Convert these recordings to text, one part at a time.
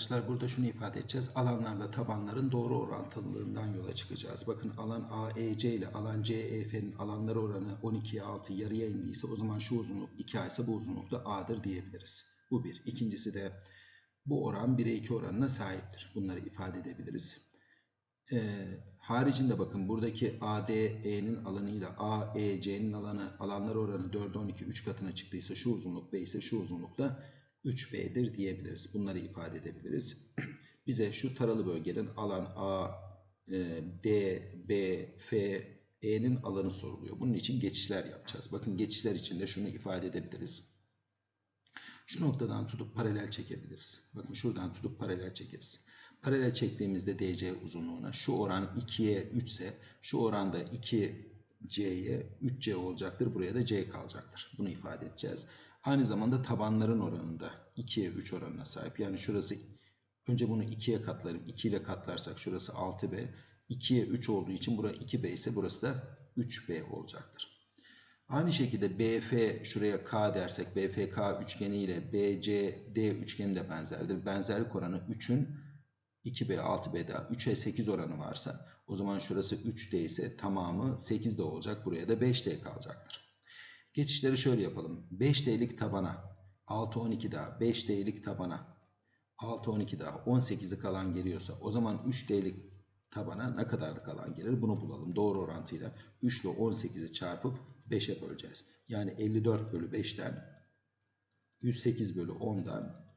arkadaşlar burada şunu ifade edeceğiz. Alanlarla tabanların doğru orantılılığından yola çıkacağız. Bakın alan AEC ile alan CEF'nin alanları oranı 12'ye 6 yarıya indiyse o zaman şu uzunluk 2A ise bu uzunluk da A'dır diyebiliriz. Bu bir. İkincisi de bu oran 1'e 2 oranına sahiptir. Bunları ifade edebiliriz. Ee, haricinde bakın buradaki ADE'nin alanıyla AEC'nin alanı alanlar oranı 4'e 12 3 katına çıktıysa şu uzunluk B ise şu uzunluk da 3B'dir diyebiliriz. Bunları ifade edebiliriz. Bize şu taralı bölgenin alan A, e, D, B, F, E'nin alanı soruluyor. Bunun için geçişler yapacağız. Bakın geçişler için de şunu ifade edebiliriz. Şu noktadan tutup paralel çekebiliriz. Bakın şuradan tutup paralel çekeriz. Paralel çektiğimizde DC uzunluğuna şu oran 2'ye 3 ise şu oranda 2C'ye 3C olacaktır. Buraya da C kalacaktır. Bunu ifade edeceğiz. Aynı zamanda tabanların oranında 2'ye 3 oranına sahip. Yani şurası önce bunu 2'ye katlarım. 2 ile katlarsak şurası 6B. 2'ye 3 olduğu için burası 2B ise burası da 3B olacaktır. Aynı şekilde BF şuraya K dersek BFK üçgeni ile BCD üçgeni de benzerdir. Benzerlik oranı 3'ün 2B 6B'de 3'e 8 oranı varsa o zaman şurası 3D ise tamamı 8D olacak. Buraya da 5D kalacaktır. Geçişleri şöyle yapalım. 5D'lik tabana 6 12 daha 5D'lik tabana 6 12 daha 18'lik alan geliyorsa o zaman 3D'lik tabana ne kadarlık alan gelir bunu bulalım. Doğru orantıyla 3 ile 18'i çarpıp 5'e böleceğiz. Yani 54 bölü 5'ten 108 bölü 10'dan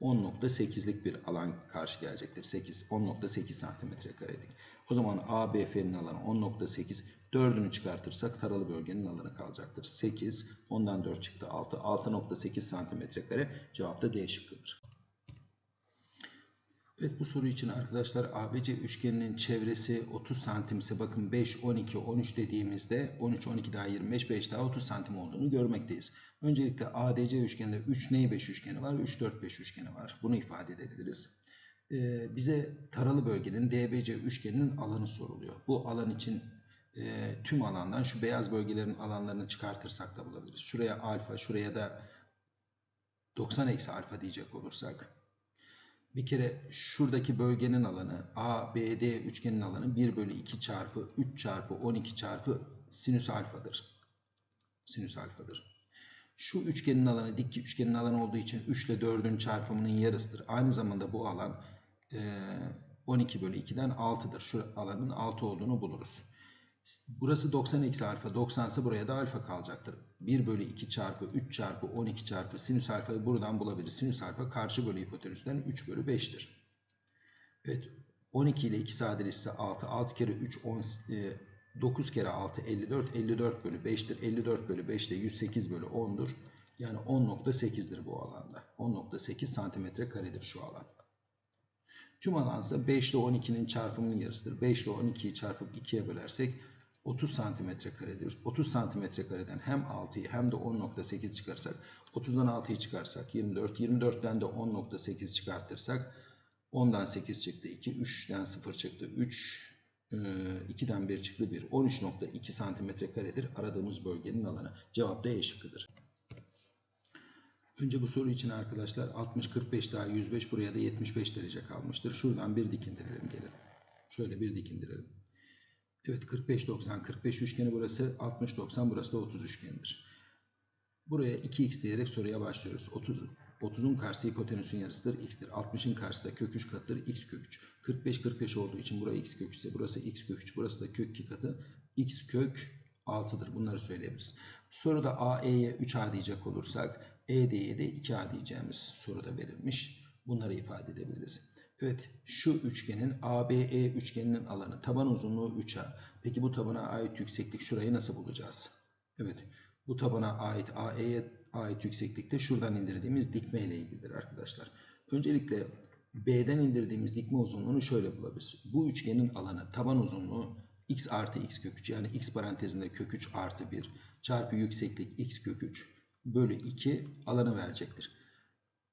10.8'lik bir alan karşı gelecektir. 8, 10.8 santimetre karedik. O zaman ABF'nin alanı 10.8. 4'ünü çıkartırsak taralı bölgenin alanı kalacaktır. 8, ondan 4 çıktı 6. 6.8 santimetre kare cevap da D şıkkıdır. Evet bu soru için arkadaşlar ABC üçgeninin çevresi 30 santimse bakın 5, 12, 13 dediğimizde 13, 12 daha 25, 5 daha 30 santim olduğunu görmekteyiz. Öncelikle ADC üçgeninde 3 ney 5 üçgeni var, 3, 4, 5 üçgeni var. Bunu ifade edebiliriz. Ee, bize taralı bölgenin DBC üçgeninin alanı soruluyor. Bu alan için e, tüm alandan şu beyaz bölgelerin alanlarını çıkartırsak da bulabiliriz. Şuraya alfa, şuraya da 90 eksi alfa diyecek olursak bir kere şuradaki bölgenin alanı ABD üçgenin alanı 1 bölü 2 çarpı 3 çarpı 12 çarpı sinüs alfadır. Sinüs alfadır. Şu üçgenin alanı dik üçgenin alanı olduğu için 3 ile 4'ün çarpımının yarısıdır. Aynı zamanda bu alan 12 bölü 2'den 6'dır. Şu alanın 6 olduğunu buluruz. Burası 90 eksi alfa 90 ise buraya da alfa kalacaktır. 1 bölü 2 çarpı 3 çarpı 12 çarpı sinüs alfayı buradan bulabiliriz. Sinüs alfa karşı bölü hipotenüsten 3 bölü 5'tir. Evet 12 ile 2 sadeleşse 6. 6 kere 3 10, 9 kere 6 54. 54 bölü 5'tir. 54 bölü 5 de 108 bölü 10'dur. Yani 10.8'dir bu alanda. 10.8 santimetre karedir şu alan. Tüm alansa 5 ile 12'nin çarpımının yarısıdır. 5 ile 12'yi çarpıp 2'ye bölersek 30 santimetre karedir. 30 santimetre kareden hem 6'yı hem de 10.8 çıkarsak 30'dan 6'yı çıkarsak 24. 24'ten de 10.8 çıkartırsak 10'dan 8 çıktı 2. 3'ten 0 çıktı 3. 2'den 1 çıktı 1. 13.2 santimetre karedir aradığımız bölgenin alanı. Cevap da E şıkkıdır. Önce bu soru için arkadaşlar 60 45 daha 105 buraya da 75 derece kalmıştır. Şuradan bir dik indirelim gelin. Şöyle bir dik indirelim. Evet 45 90 45 üçgeni burası 60 90 burası da 30 üçgenidir. Buraya 2x diyerek soruya başlıyoruz. 30 30'un karşısı hipotenüsün yarısıdır x'tir. 60'ın karşısı da kök 3 katıdır x kök 3. 45 45 olduğu için burası x kök 3 ise burası x kök 3 burası da kök 2 katı x kök 6'dır. Bunları söyleyebiliriz. Soruda AE'ye 3A diyecek olursak ED'ye de 2A diyeceğimiz soruda verilmiş. Bunları ifade edebiliriz. Evet şu üçgenin ABE üçgeninin alanı taban uzunluğu 3A. Peki bu tabana ait yükseklik şurayı nasıl bulacağız? Evet bu tabana ait AE'ye ait yükseklikte şuradan indirdiğimiz dikme ile ilgilidir arkadaşlar. Öncelikle B'den indirdiğimiz dikme uzunluğunu şöyle bulabiliriz. Bu üçgenin alanı taban uzunluğu x artı x kök 3 yani x parantezinde kök 3 artı 1 çarpı yükseklik x kök 3 bölü 2 alanı verecektir.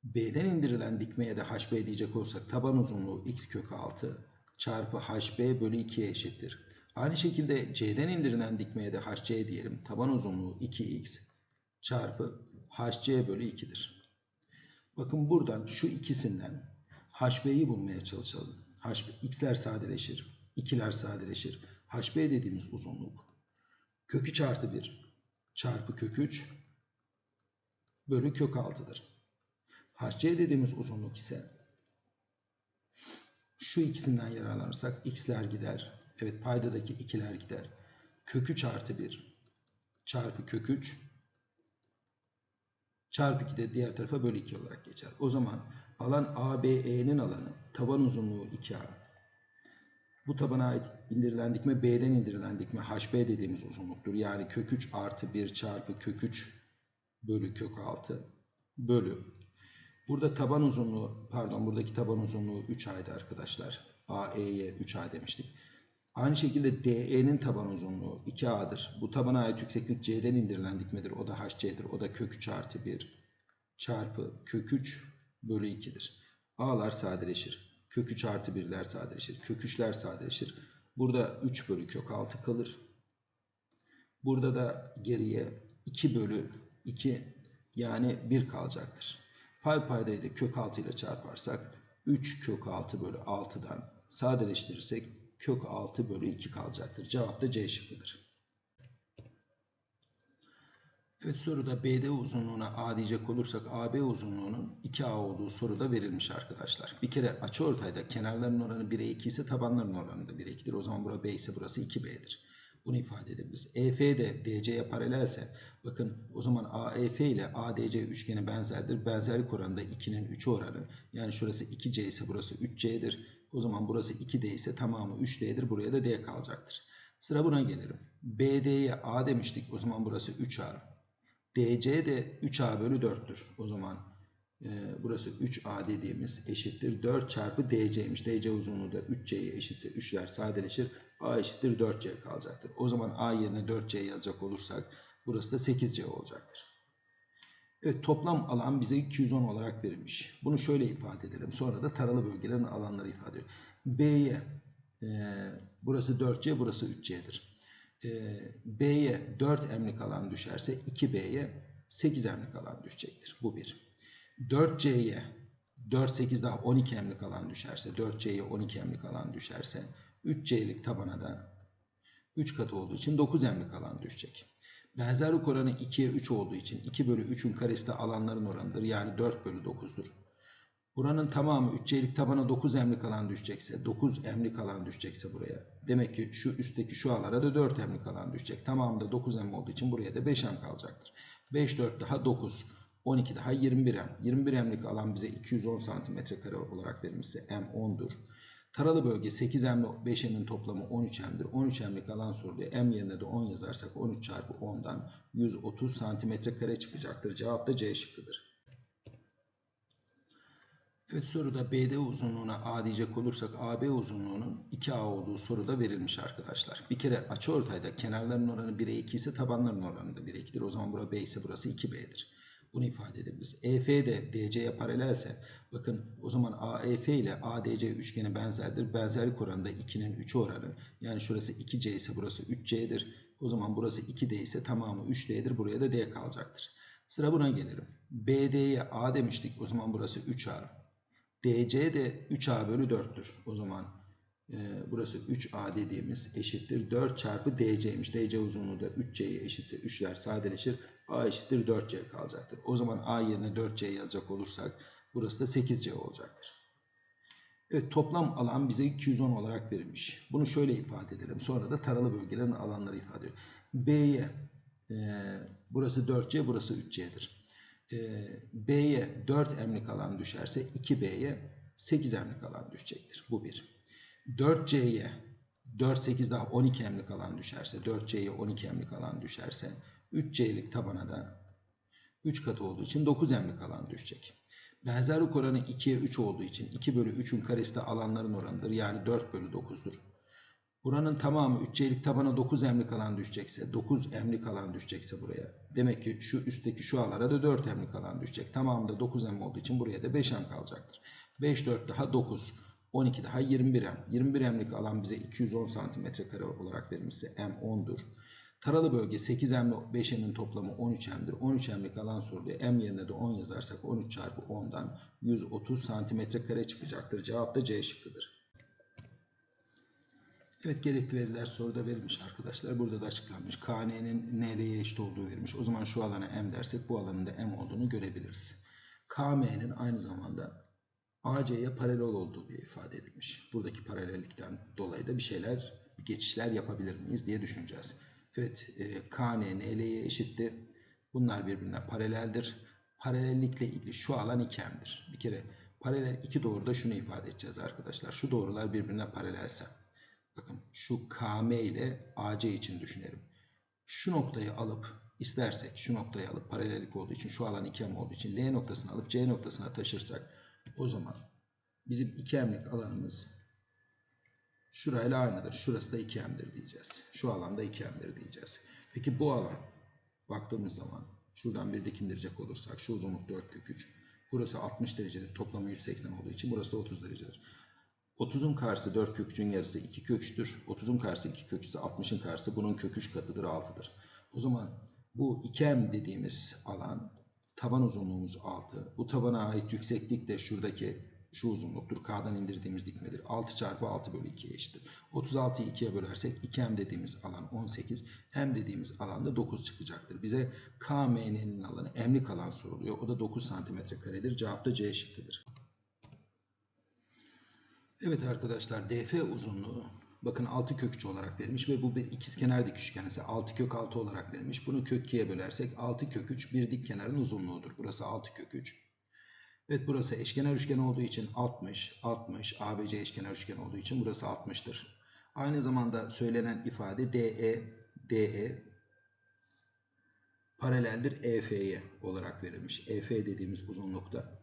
B'den indirilen dikmeye de HB diyecek olsak taban uzunluğu x kök 6 çarpı HB bölü 2'ye eşittir. Aynı şekilde C'den indirilen dikmeye de HC diyelim. Taban uzunluğu 2x çarpı HC bölü 2'dir. Bakın buradan şu ikisinden HB'yi bulmaya çalışalım. HB, x'ler sadeleşir. 2'ler sadeleşir. HB dediğimiz uzunluk kök 3 artı 1 çarpı kök 3 bölü kök 6'dır. HC dediğimiz uzunluk ise şu ikisinden yararlanırsak x'ler gider. Evet paydadaki 2'ler gider. Kök 3 artı 1 çarpı kök 3 çarpı 2 de diğer tarafa bölü 2 olarak geçer. O zaman alan ABE'nin alanı taban uzunluğu 2A. Bu tabana ait indirilen dikme B'den indirilen dikme HB dediğimiz uzunluktur. Yani kök 3 artı 1 çarpı kök 3 bölü kök 6 bölü. Burada taban uzunluğu pardon buradaki taban uzunluğu 3A'ydı arkadaşlar. AE'ye 3A demiştik. Aynı şekilde DE'nin taban uzunluğu 2A'dır. Bu tabana ait yükseklik C'den indirilen dikmedir. O da HC'dir. O da kök 3 artı 1 çarpı kök 3 bölü 2'dir. A'lar sadeleşir. Kök 3 artı 1'ler sadeleşir. Kök 3'ler sadeleşir. Burada 3 bölü kök 6 kalır. Burada da geriye 2 bölü 2 yani 1 kalacaktır. Pay paydayı da kök 6 ile çarparsak 3 kök 6 bölü 6'dan sadeleştirirsek kök 6 bölü 2 kalacaktır. Cevap da C şıkkıdır. Evet soruda BD uzunluğuna A diyecek olursak AB uzunluğunun 2A olduğu soruda verilmiş arkadaşlar. Bir kere açı ortayda kenarların oranı 1'e 2 ise tabanların oranı da 1'e 2'dir. O zaman bura B ise burası 2B'dir. Bunu ifade edebiliriz. EF de DC'ye paralelse bakın o zaman AEF ile ADC üçgeni benzerdir. Benzerlik oranı da 2'nin 3'ü oranı. Yani şurası 2C ise burası 3C'dir. O zaman burası 2D ise tamamı 3D'dir. Buraya da D kalacaktır. Sıra buna gelelim. BD'ye A demiştik. O zaman burası 3A. DC de 3A bölü 4'tür. O zaman e, burası 3A dediğimiz eşittir. 4 çarpı DC'ymiş. DC uzunluğu da 3C'ye eşitse 3'ler sadeleşir. A eşittir 4C kalacaktır. O zaman A yerine 4C yazacak olursak burası da 8C olacaktır. Evet toplam alan bize 210 olarak verilmiş. Bunu şöyle ifade edelim. Sonra da taralı bölgelerin alanları ifade ediyor. B'ye e, burası 4C burası 3C'dir. E, B'ye 4 emlik alan düşerse 2B'ye 8 emlik alan düşecektir. Bu bir. 4C'ye 4, 8 daha 12 emlik alan düşerse 4C'ye 12 emlik alan düşerse 3C'lik tabana da 3 katı olduğu için 9 emlik alan düşecek. Benzerlik oranı 2'ye 3 olduğu için 2 bölü 3'ün karesi de alanların oranıdır. Yani 4 bölü 9'dur. Buranın tamamı 3C'lik tabana 9 emlik alan düşecekse, 9 emlik alan düşecekse buraya. Demek ki şu üstteki şu alara da 4 emlik alan düşecek. Tamamı da 9 em olduğu için buraya da 5 em kalacaktır. 5, 4 daha 9, 12 daha 21 em. 21 emlik alan bize 210 santimetre kare olarak verilmişse m 10'dur. Taralı bölge 8 emli 5 emin toplamı 13 emdir. 13 emlik alan soruluyor. M yerine de 10 yazarsak 13 çarpı 10'dan 130 santimetre kare çıkacaktır. Cevap da C şıkkıdır. Evet soruda BD uzunluğuna A diyecek olursak AB uzunluğunun 2A olduğu soruda verilmiş arkadaşlar. Bir kere açı ortayda kenarların oranı 1'e 2 ise tabanların oranı da 1'e 2'dir. O zaman bura B ise burası 2B'dir. Bunu ifade edebiliriz. EF de DC'ye paralelse bakın o zaman AEF ile ADC üçgeni benzerdir. Benzerlik oranı da 2'nin 3'ü oranı. Yani şurası 2C ise burası 3C'dir. O zaman burası 2D ise tamamı 3D'dir. Buraya da D kalacaktır. Sıra buna gelelim. BD'ye A demiştik. O zaman burası 3A. DC de 3A bölü 4'tür. O zaman e, burası 3A dediğimiz eşittir. 4 çarpı DC'ymiş. DC uzunluğu da 3C'ye eşitse 3'ler sadeleşir. A eşittir 4C kalacaktır. O zaman A yerine 4C yazacak olursak burası da 8C olacaktır. Evet toplam alan bize 210 olarak verilmiş. Bunu şöyle ifade edelim. Sonra da taralı bölgelerin alanları ifade ediyor. B'ye e, burası 4C burası 3C'dir. E, B'ye 4 emlik alan düşerse 2B'ye 8 emlik alan düşecektir. Bu bir. 4C'ye 4, 8 daha 12 emlik alan düşerse 4C'ye 12 emlik alan düşerse 3C'lik tabana da 3 katı olduğu için 9 emlik alan düşecek. Benzerlik oranı 2'ye 3 olduğu için 2 bölü 3'ün karesi de alanların oranıdır. Yani 4 bölü 9'dur. Buranın tamamı 3C'lik tabana 9 emlik alan düşecekse, 9 emlik alan düşecekse buraya. Demek ki şu üstteki şu alara da 4 emlik alan düşecek. Tamamı da 9 em olduğu için buraya da 5 em kalacaktır. 5, 4 daha 9, 12 daha 21 em. 21 emlik alan bize 210 santimetre kare olarak verilmişse m 10'dur. Taralı bölge 8M ile 5M'in toplamı 13M'dir. 13M'lik alan soruluyor. M yerine de 10 yazarsak 13 çarpı 10'dan 130 santimetre kare çıkacaktır. Cevap da C şıkkıdır. Evet gerekli veriler soruda verilmiş arkadaşlar. Burada da açıklanmış. KN'nin NR'ye eşit olduğu verilmiş. O zaman şu alana M dersek bu alanın da M olduğunu görebiliriz. KM'nin aynı zamanda AC'ye paralel olduğu diye ifade edilmiş. Buradaki paralellikten dolayı da bir şeyler, bir geçişler yapabilir miyiz diye düşüneceğiz. Evet, e, KN NL'ye eşitti. Bunlar birbirine paraleldir. Paralellikle ilgili şu alan 2M'dir. Bir kere paralel iki doğruda şunu ifade edeceğiz arkadaşlar. Şu doğrular birbirine paralelse. Bakın şu KM ile AC için düşünelim. Şu noktayı alıp istersek şu noktayı alıp paralellik olduğu için şu alan 2M olduğu için L noktasını alıp C noktasına taşırsak o zaman bizim 2M'lik alanımız şurayla aynıdır. Şurası da 2M'dir diyeceğiz. Şu alanda 2M'dir diyeceğiz. Peki bu alan baktığımız zaman şuradan bir dikindirecek olursak şu uzunluk 4 kök 3. Burası 60 derecedir. Toplamı 180 olduğu için burası da 30 derecedir. 30'un karşısı 4 kök 3'ün yarısı 2 kök 3'tür. 30'un karşısı 2 kök 3 ise 60'ın karşısı bunun kök 3 katıdır 6'dır. O zaman bu 2M dediğimiz alan taban uzunluğumuz 6. Bu tabana ait yükseklik de şuradaki şu uzunluktur. K'dan indirdiğimiz dikmedir. 6 çarpı 6 bölü 2'ye eşittir. 36'yı 2'ye bölersek 2M dediğimiz alan 18. M dediğimiz alanda 9 çıkacaktır. Bize KM'nin alanı M'lik alan soruluyor. O da 9 santimetre karedir. Cevap da C şıkkıdır. Evet arkadaşlar DF uzunluğu bakın 6 kök 3 olarak verilmiş ve bu bir ikizkenar dik üçgen ise 6 kök 6 olarak verilmiş. Bunu kök 2'ye bölersek 6 kök 3 bir dik kenarın uzunluğudur. Burası 6 kök 3. Evet burası eşkenar üçgen olduğu için 60, 60, ABC eşkenar üçgen olduğu için burası 60'tır. Aynı zamanda söylenen ifade DE, DE paraleldir EF'ye olarak verilmiş. EF dediğimiz uzunlukta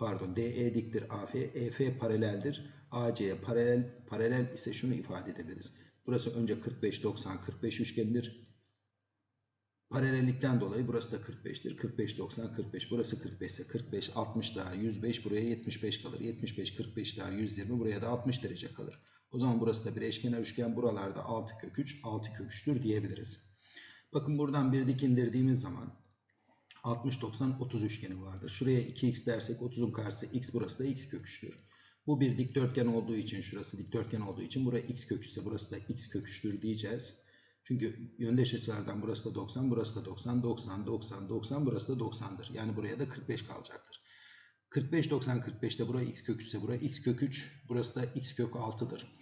pardon DE diktir AF, EF paraleldir. AC'ye paralel paralel ise şunu ifade edebiliriz. Burası önce 45 90 45 üçgendir. Paralellikten dolayı burası da 45'tir. 45 90 45. Burası 45 ise 45 60 daha 105 buraya 75 kalır. 75 45 daha 120 buraya da 60 derece kalır. O zaman burası da bir eşkenar üçgen. Buralarda 6 kök 3 6 kök 3'tür diyebiliriz. Bakın buradan bir dik indirdiğimiz zaman 60 90 30 üçgeni vardır. Şuraya 2x dersek 30'un karşısı x burası da x kök 3'tür. Bu bir dikdörtgen olduğu için şurası dikdörtgen olduğu için buraya x kök 3 ise burası da x kök 3'tür diyeceğiz. Çünkü yöndeş açılardan burası da 90, burası da 90, 90, 90, 90, burası da 90'dır. Yani buraya da 45 kalacaktır. 45, 90, 45'te buraya x kök 3 ise buraya x kök 3, burası da x kök 6'dır.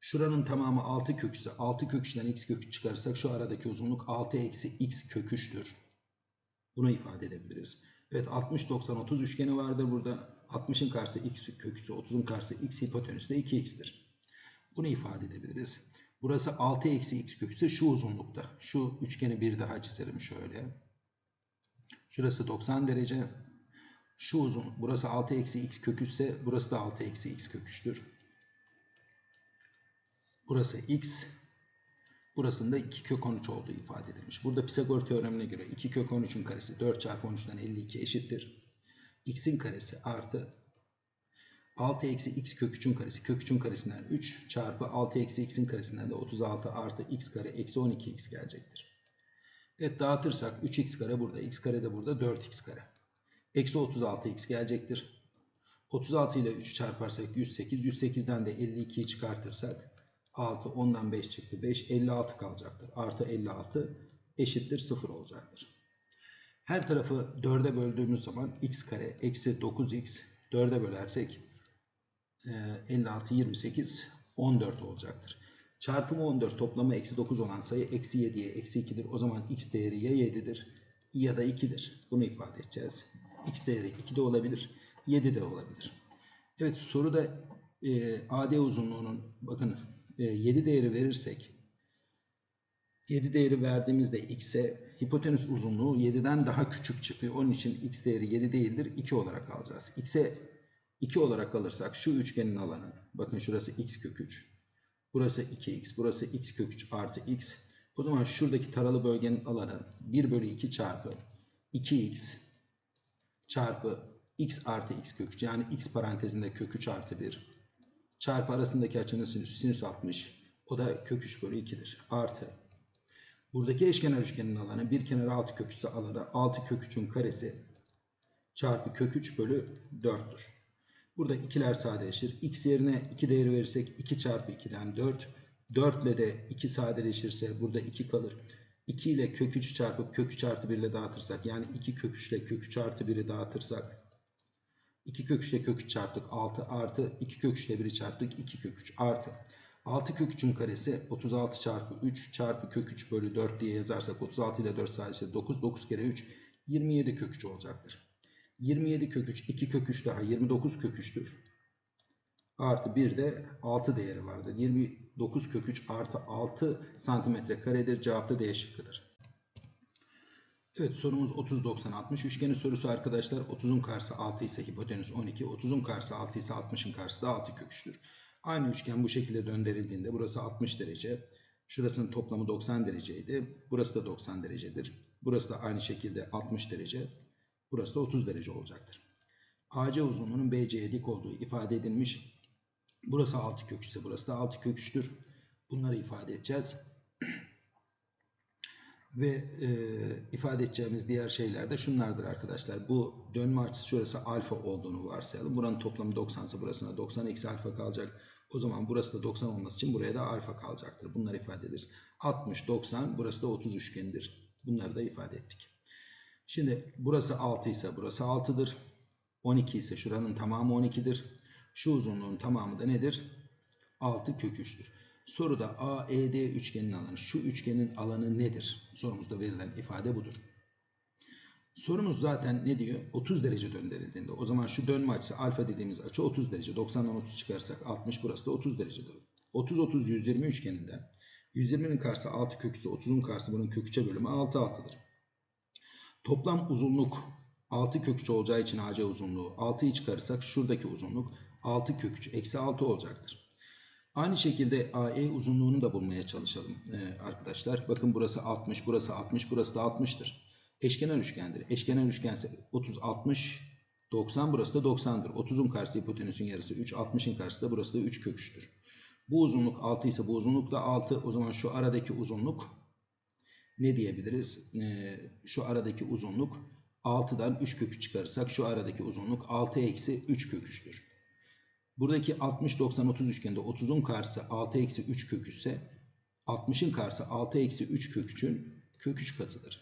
Şuranın tamamı 6 kök 3 ise 6 kök 3'ten x kök 3 çıkarırsak şu aradaki uzunluk 6 eksi x kök 3'tür. Bunu ifade edebiliriz. Evet 60, 90, 30 üçgeni vardır burada. 60'ın karşısı x kök 3 30'un karşısı x hipotenüsü de 2x'tir. Bunu ifade edebiliriz. Burası 6 eksi x kök ise şu uzunlukta. Şu üçgeni bir daha çizelim şöyle. Şurası 90 derece. Şu uzun. Burası 6 eksi x kök ise burası da 6 eksi x kök 3'tür. Burası x. Burasında 2 kök 13 olduğu ifade edilmiş. Burada Pisagor teoremine göre 2 kök 13'ün karesi 4 çarpı 13'ten 52 eşittir. x'in karesi artı 6 eksi x kök 3'ün karesi kök 3'ün karesinden 3 çarpı 6 eksi x'in karesinden de 36 artı x kare eksi 12x gelecektir. Evet dağıtırsak 3x kare burada x kare de burada 4x kare. Eksi 36x gelecektir. 36 ile 3 çarparsak 108. 108'den de 52'yi çıkartırsak 6 10'dan 5 çıktı. 5 56 kalacaktır. Artı 56 eşittir 0 olacaktır. Her tarafı 4'e böldüğümüz zaman x kare eksi 9x 4'e bölersek 56, 28, 14 olacaktır. Çarpımı 14, toplamı eksi 9 olan sayı eksi 7'ye eksi 2'dir. O zaman x değeri ya 7'dir ya da 2'dir. Bunu ifade edeceğiz. x değeri 2 de olabilir, 7 de olabilir. Evet soruda e, AD uzunluğunun bakın 7 değeri verirsek 7 değeri verdiğimizde x'e hipotenüs uzunluğu 7'den daha küçük çıkıyor. Onun için x değeri 7 değildir 2 olarak alacağız. x'e 2 olarak alırsak şu üçgenin alanı bakın şurası x kök 3 burası 2x burası x kök 3 artı x o zaman şuradaki taralı bölgenin alanı 1 bölü 2 çarpı 2x çarpı x artı x kök 3 yani x parantezinde kök 3 artı 1 çarpı arasındaki açının sinüsü sinüs 60 o da kök 3 bölü 2'dir artı Buradaki eşkenar üçgenin alanı bir kenarı 6 kök 3 ise alanı 6 kök 3'ün karesi çarpı kök 3 bölü 4'tür. Burada ikiler sadeleşir. X yerine 2 değeri verirsek 2 çarpı 2'den 4. 4 ile de 2 sadeleşirse burada 2 kalır. 2 ile kök 3 çarpıp kök 3 artı 1 ile dağıtırsak yani 2 kök 3 ile kök 3 artı 1'i dağıtırsak 2 kök 3 ile kök 3 çarptık 6 artı 2 kök 3 ile 1'i çarptık 2 kök 3 artı 6 kök 3'ün karesi 36 çarpı 3 çarpı kök 3 bölü 4 diye yazarsak 36 ile 4 sadece 9 9 kere 3 27 kök 3 olacaktır. 27 kök 3 2 kök 3 daha 29 kök 3'tür. Artı 1 de 6 değeri vardır. 29 kök 3 artı 6 santimetre karedir. Cevap da D şıkkıdır. Evet sorumuz 30 90 60 üçgeni sorusu arkadaşlar 30'un karşısı 6 ise hipotenüs 12 30'un karşısı 6 ise 60'ın karşısı da 6 kök 3'tür. Aynı üçgen bu şekilde döndürüldüğünde burası 60 derece. Şurasının toplamı 90 dereceydi. Burası da 90 derecedir. Burası da aynı şekilde 60 derece. Burası da 30 derece olacaktır. AC uzunluğunun BC'ye dik olduğu ifade edilmiş. Burası 6 kök 3 ise burası da 6 kök 3'tür. Bunları ifade edeceğiz. Ve e, ifade edeceğimiz diğer şeyler de şunlardır arkadaşlar. Bu dönme açısı şurası alfa olduğunu varsayalım. Buranın toplamı 90 ise burasına 90 eksi alfa kalacak. O zaman burası da 90 olması için buraya da alfa kalacaktır. Bunları ifade ederiz. 60, 90, burası da 30 üçgenidir. Bunları da ifade ettik. Şimdi burası 6 ise burası 6'dır. 12 ise şuranın tamamı 12'dir. Şu uzunluğun tamamı da nedir? 6 kök 3'tür. Soruda AED üçgenin alanı. Şu üçgenin alanı nedir? Sorumuzda verilen ifade budur. Sorumuz zaten ne diyor? 30 derece döndürüldüğünde. O zaman şu dönme açısı alfa dediğimiz açı 30 derece. 90'dan 30 çıkarsak 60 burası da 30 derecedir. 30 30 120 üçgeninden 120'nin karşısı 6 kök 3'ü 30'un karşısı bunun kök 3'e bölümü 6 6'dır. Toplam uzunluk 6 kök 3 olacağı için AC uzunluğu 6'yı çıkarırsak şuradaki uzunluk 6 kök 3 eksi 6 olacaktır. Aynı şekilde AE uzunluğunu da bulmaya çalışalım ee, arkadaşlar. Bakın burası 60, burası 60, burası da 60'tır. Eşkenar üçgendir. Eşkenar üçgense 30, 60, 90 burası da 90'dır. 30'un karşısı hipotenüsün yarısı 3, 60'ın karşısı da burası da 3 kök 3'tür. Bu uzunluk 6 ise bu uzunluk da 6. O zaman şu aradaki uzunluk ne diyebiliriz? Ee, şu aradaki uzunluk 6'dan 3 kök 3 çıkarırsak şu aradaki uzunluk 6 eksi 3 kök 3'tür. Buradaki 60 90 30 üçgende 30'un karşısı 6 eksi 3 kök 3 ise 60'ın karşısı 6 eksi 3 kök 3'ün kök 3 katıdır.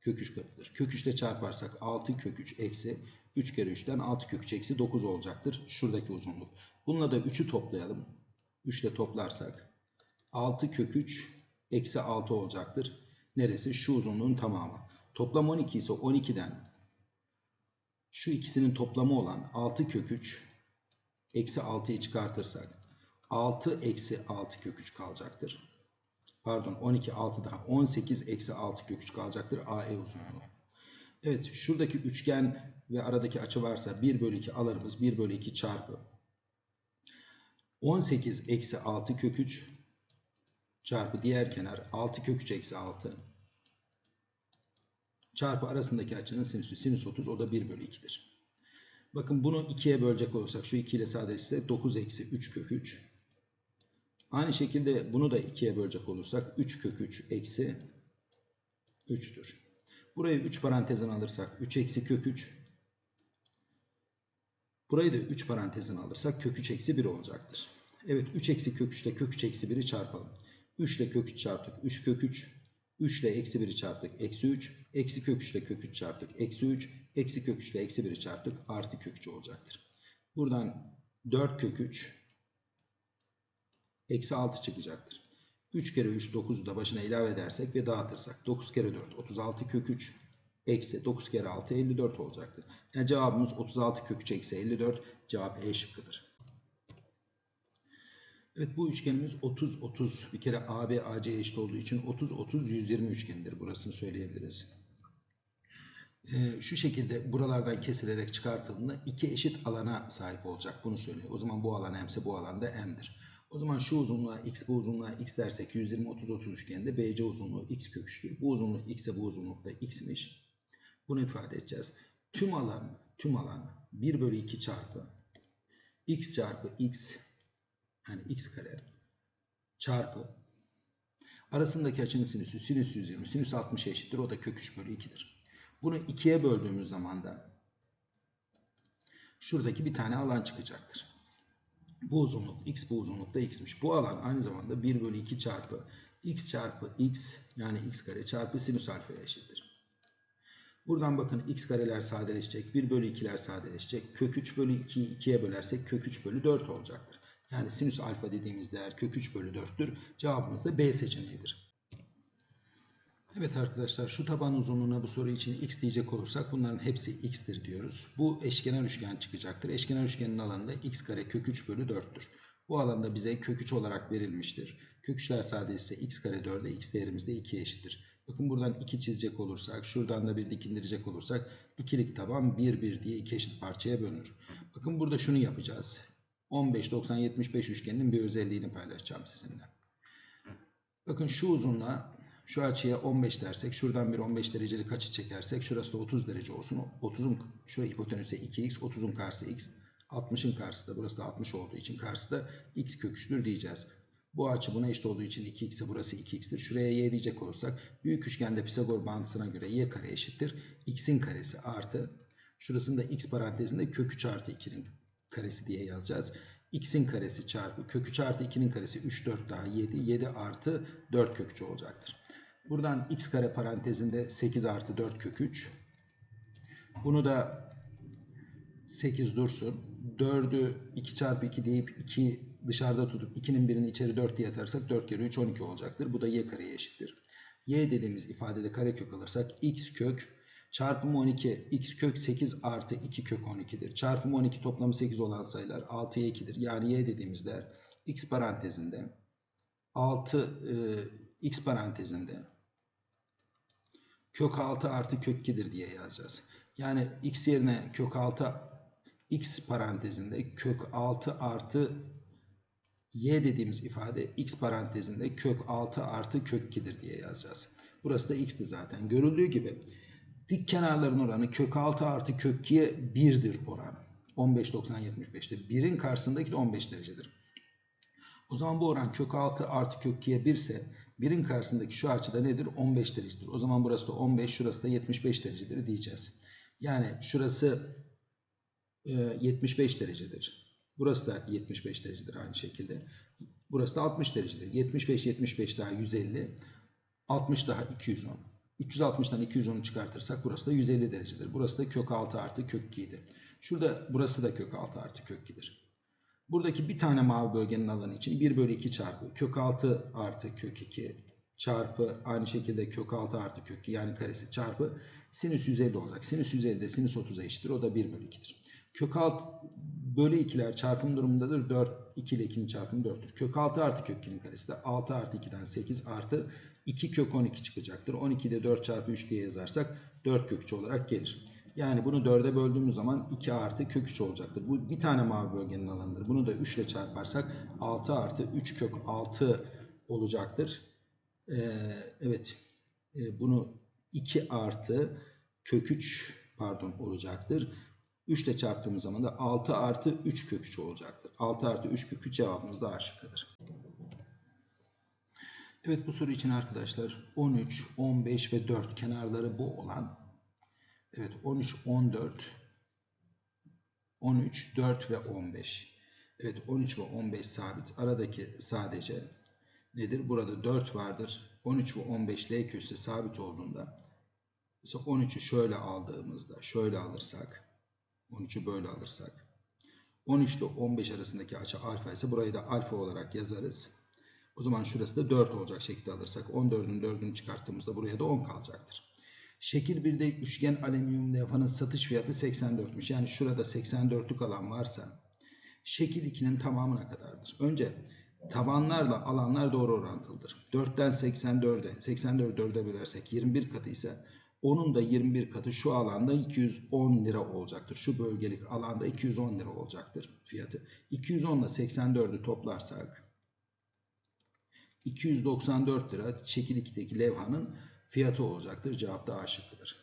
Kök 3 katıdır. Kök 3 ile çarparsak 6 kök 3 eksi 3 kere 3'ten 6 kök 3 eksi 9 olacaktır. Şuradaki uzunluk. Bununla da 3'ü toplayalım. 3 ile toplarsak 6 kök 3 eksi 6 olacaktır. Neresi? Şu uzunluğun tamamı. Toplam 12 ise 12'den şu ikisinin toplamı olan 6 kök 3 eksi 6'yı çıkartırsak 6 eksi 6 kök 3 kalacaktır. Pardon 12 6 daha 18 eksi 6 kök 3 kalacaktır AE uzunluğu. Evet şuradaki üçgen ve aradaki açı varsa 1 bölü 2 alanımız 1 bölü 2 çarpı 18 eksi 6 kök 3 çarpı diğer kenar 6 kök 3 eksi 6 çarpı arasındaki açının sinüsü. Sinüs 30 o da 1 bölü 2'dir. Bakın bunu 2'ye bölecek olursak şu 2 ile sadeleştirsek 9 eksi 3 kök 3. Aynı şekilde bunu da 2'ye bölecek olursak 3 kök 3 eksi 3'tür. Burayı 3 parantezine alırsak 3 eksi kök 3. Burayı da 3 parantezine alırsak kök 3 eksi 1 olacaktır. Evet 3 eksi kök 3 ile kök 3 eksi 1'i çarpalım. 3 ile kök 3 çarptık 3 kök 3. 3 ile eksi 1'i çarptık. Eksi 3. Eksi kök 3 ile kök 3 çarptık. Eksi 3. Eksi kök 3 ile eksi 1'i çarptık. Artı kök 3 olacaktır. Buradan 4 kök 3. Eksi 6 çıkacaktır. 3 kere 3 9'u da başına ilave edersek ve dağıtırsak. 9 kere 4 36 kök 3. Eksi 9 kere 6 54 olacaktır. Yani cevabımız 36 kök 3 eksi 54. Cevap E şıkkıdır. Evet bu üçgenimiz 30 30 bir kere AB AC eşit olduğu için 30 30 120 üçgenidir burasını söyleyebiliriz. Ee, şu şekilde buralardan kesilerek çıkartıldığında iki eşit alana sahip olacak bunu söylüyor. O zaman bu alan m'se bu alan da m'dir. O zaman şu uzunluğa x bu uzunluğa x dersek 120 30 30 üçgeninde BC uzunluğu x kök 3'tür. Bu uzunluk x ise bu uzunluk da x'miş. Bunu ifade edeceğiz. Tüm alan tüm alan 1 bölü 2 çarpı x çarpı x yani x kare çarpı Arasındaki açının sinüsü sinüs 120, sinüs 60 eşittir. O da kök 3 bölü 2'dir. Bunu 2'ye böldüğümüz zaman da şuradaki bir tane alan çıkacaktır. Bu uzunluk x, bu uzunluk da x'miş. Bu alan aynı zamanda 1 bölü 2 çarpı x çarpı x yani x kare çarpı sinüs alfaya eşittir. Buradan bakın x kareler sadeleşecek. 1 bölü 2'ler sadeleşecek. Kök 3 bölü 2'yi 2'ye bölersek kök 3 bölü 4 olacaktır. Yani sinüs alfa dediğimiz değer kök 3 bölü 4'tür. Cevabımız da B seçeneğidir. Evet arkadaşlar şu taban uzunluğuna bu soru için x diyecek olursak bunların hepsi x'tir diyoruz. Bu eşkenar üçgen çıkacaktır. Eşkenar üçgenin alanı da x kare kök 3 bölü 4'tür. Bu alanda bize kök 3 olarak verilmiştir. Kök 3'ler sadece x kare 4'e x değerimiz de 2'ye eşittir. Bakın buradan 2 çizecek olursak, şuradan da bir dikindirecek olursak ikilik taban 1 1 diye iki eşit parçaya bölünür. Bakın burada şunu yapacağız. 15 90 75 üçgeninin bir özelliğini paylaşacağım sizinle. Bakın şu uzunluğa şu açıya 15 dersek, şuradan bir 15 derecelik açı çekersek, şurası da 30 derece olsun. 30'un şuraya hipotenüse 2x, 30'un karşısı x, 60'ın karşısı da burası da 60 olduğu için karşısı da x kök 3'tür diyeceğiz. Bu açı buna eşit olduğu için 2x'e burası 2x'tir. Şuraya y diyecek olursak büyük üçgende Pisagor bağıntısına göre y kare eşittir. x'in karesi artı şurasında x parantezinde kök 3 artı 2'nin karesi diye yazacağız. x'in karesi çarpı kök 3 artı 2'nin karesi 3 4 daha 7. 7 artı 4 kök 3 olacaktır. Buradan x kare parantezinde 8 artı 4 kök 3. Bunu da 8 dursun. 4'ü 2 çarpı 2 deyip 2 dışarıda tutup 2'nin birini içeri 4 diye atarsak 4 kere 3 12 olacaktır. Bu da y kareye eşittir. y dediğimiz ifadede karekök alırsak x kök çarpımı 12 x kök 8 artı 2 kök 12'dir. Çarpımı 12 toplamı 8 olan sayılar 6'ya 2'dir. Yani y dediğimiz değer x parantezinde 6 e, x parantezinde kök 6 artı kök 2'dir diye yazacağız. Yani x yerine kök 6 x parantezinde kök 6 artı y dediğimiz ifade x parantezinde kök 6 artı kök 2'dir diye yazacağız. Burası da x'ti zaten. Görüldüğü gibi dik kenarların oranı kök 6 artı kök 2'ye 1'dir oran. 15 90 75'te. 1'in karşısındaki de 15 derecedir. O zaman bu oran kök 6 artı kök 2'ye 1 ise 1'in karşısındaki şu açıda nedir? 15 derecedir. O zaman burası da 15, şurası da 75 derecedir diyeceğiz. Yani şurası e, 75 derecedir. Burası da 75 derecedir aynı şekilde. Burası da 60 derecedir. 75, 75 daha 150. 60 daha 210. 360'dan 210'u çıkartırsak burası da 150 derecedir. Burası da kök 6 artı kök 2 idi. Şurada burası da kök 6 artı kök 2'dir. Buradaki bir tane mavi bölgenin alanı için 1 bölü 2 çarpı kök 6 artı kök 2 çarpı aynı şekilde kök 6 artı kök 2 yani karesi çarpı sinüs 150 olacak. Sinüs 150 de sinüs 30'a eşittir. O da 1 bölü 2'dir. Kök 6 bölü 2'ler çarpım durumundadır. 4, 2 ile 2'nin çarpımı 4'tür. Kök 6 artı kök 2'nin karesi de 6 artı 2'den 8 artı 2 kök 12 çıkacaktır. 12'yi de 4 çarpı 3 diye yazarsak 4 kök 3 olarak gelir. Yani bunu 4'e böldüğümüz zaman 2 artı kök 3 olacaktır. Bu bir tane mavi bölgenin alanıdır. Bunu da 3 ile çarparsak 6 artı 3 kök 6 olacaktır. Ee, evet ee, bunu 2 artı kök 3 pardon olacaktır. 3 ile çarptığımız zaman da 6 artı 3 kök 3 olacaktır. 6 artı 3 kök 3 cevabımız da A. Evet bu soru için arkadaşlar 13, 15 ve 4 kenarları bu olan evet 13, 14, 13, 4 ve 15. Evet 13 ve 15 sabit. Aradaki sadece nedir? Burada 4 vardır. 13 ve 15 L köşesi sabit olduğunda mesela 13'ü şöyle aldığımızda şöyle alırsak 13'ü böyle alırsak 13 ile 15 arasındaki açı alfa ise burayı da alfa olarak yazarız. O zaman şurası da 4 olacak şekilde alırsak 14'ün 4'ünü çıkarttığımızda buraya da 10 kalacaktır. Şekil 1'de üçgen alüminyum levhanın satış fiyatı 84'müş. Yani şurada 84'lük alan varsa şekil 2'nin tamamına kadardır. Önce tabanlarla alanlar doğru orantılıdır. 4'ten 84'e 84'ü 4'e bölersek 21 katı ise onun da 21 katı şu alanda 210 lira olacaktır. Şu bölgelik alanda 210 lira olacaktır fiyatı. 210 ile 84'ü toplarsak 294 lira şekil 2'deki levhanın fiyatı olacaktır. Cevap da A şıkkıdır.